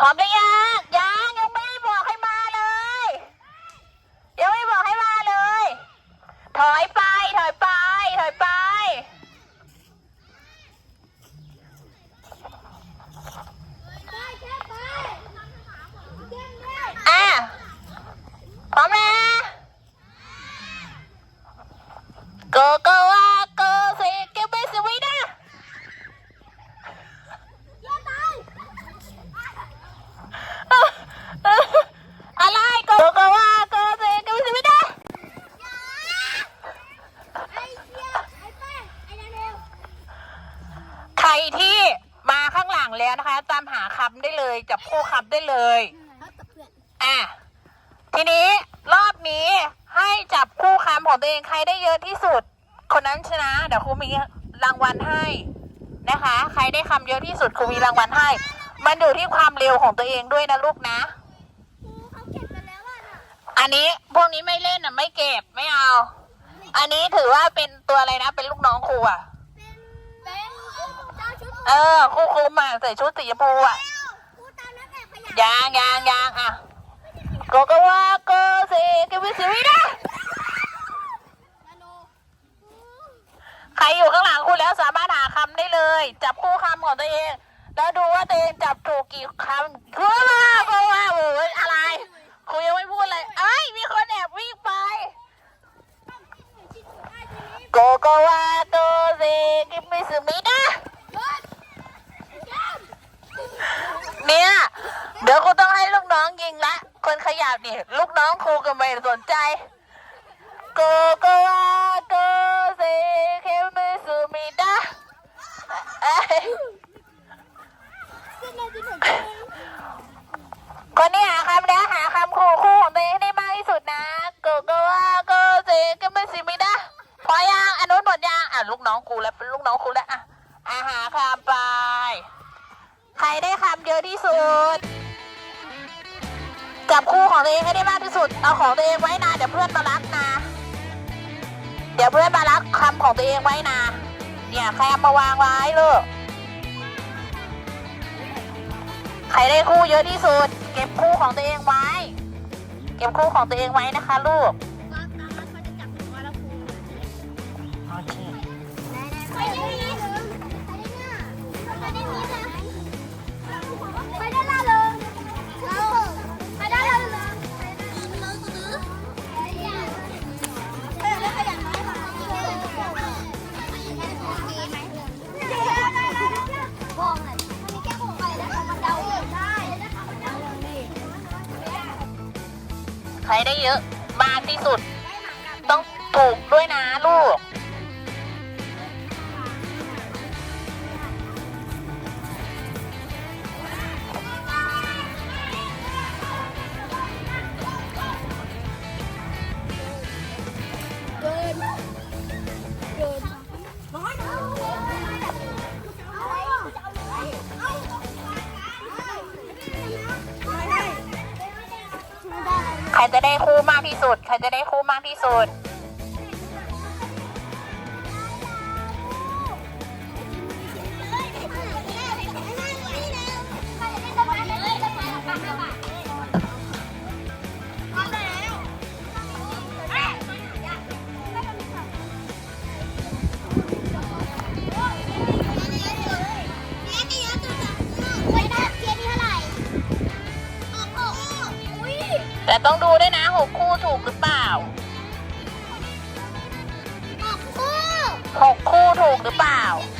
พร้อมหรือยังยังยังไม่ได้บอกให้มาเลย ยังไม่บอกให้มาเลย ถอยไปถอยไปถอยไป อะ พร้อมนะโกโกวาโกเซเกเบสวีนะเอ่อเอ่ออะไรโกโกวาโกเซเกเบสวีนะใคร ที่มาข้างหลังแล้วนะคะ ตามหาคำได้เลยจับคู่คำได้เลยอะทีนี้รอบนี้ให้จับคู่คำของตัวเองใครได้เยอะที่สุด คนนั้นชนะ เดี๋ยวครูมีรางวัลให้นะคะ ใครได้คำเยอะที่สุดครูมีรางวัลให้ มันอยู่ที่ความเร็วของตัวเองด้วยนะลูกนะ อันนี้พวกนี้ไม่เล่นอะไม่เก็บไม่เอา อันนี้ถือว่าเป็นตัวอะไรนะเป็นลูกน้องครูอะ เออครูครูมาใส่ชุดสีชมพูอะยางยางยางอะโกโกวาโกเซเกวิสิวินะใครอยู่ข้างหลังคุณแล้วสามารถหาคำได้เลย จับคู่คำของตัวเอง แล้วดูว่าตัวเองจับถูกกี่คำคือว่าเพราะว่าโอ้ยอะไรครูยังไม่พูดเลยเอ้ยมีคนแอบวิ่งไปโกโกวาโกเซเกวิสิวินะ เนี่ย เดี๋ยวครูต้องให้ลูกน้องยิงละ คนขยับนี่ ลูกน้องครูก็ไม่สนใจโกโกวาโกเซเคมิสุมิดะเอ้ยคนนี้หาคำแล้วหาคำคู่คู่ของตัวเองให้ได้มากที่สุดนะโกโกวาโกเซเคมิสุมิดะพอยังอันนู้นหมดยังอะลูกน้องครูแล้วเป็นลูกน้องครูแล้วอะอะหาคำไป ใครได้คำเยอะที่สุด จับคู่ของตัวเองให้ได้มากที่สุด เอาของตัวเองไว้นะเดี๋ยวเพื่อนมารักนะเดี๋ยวเพื่อนมารักคำของตัวเองไว้นะเนี่ยใครเอามาวางไว้ลูกใครได้คู่เยอะที่สุด เก็บคู่ของตัวเองไว้ เก็บคู่ของตัวเองไว้นะคะลูก ใช้ได้เยอะมากที่สุด ต้องถูกด้วยนะลูก ครจะได้คู่มากที่สุด ใครจะได้คู่มากที่สุด แต่ต้องดูด้วยนะหกคู่ถูกหรือเปล่าหกคู่ถูกหรือเปล่าอ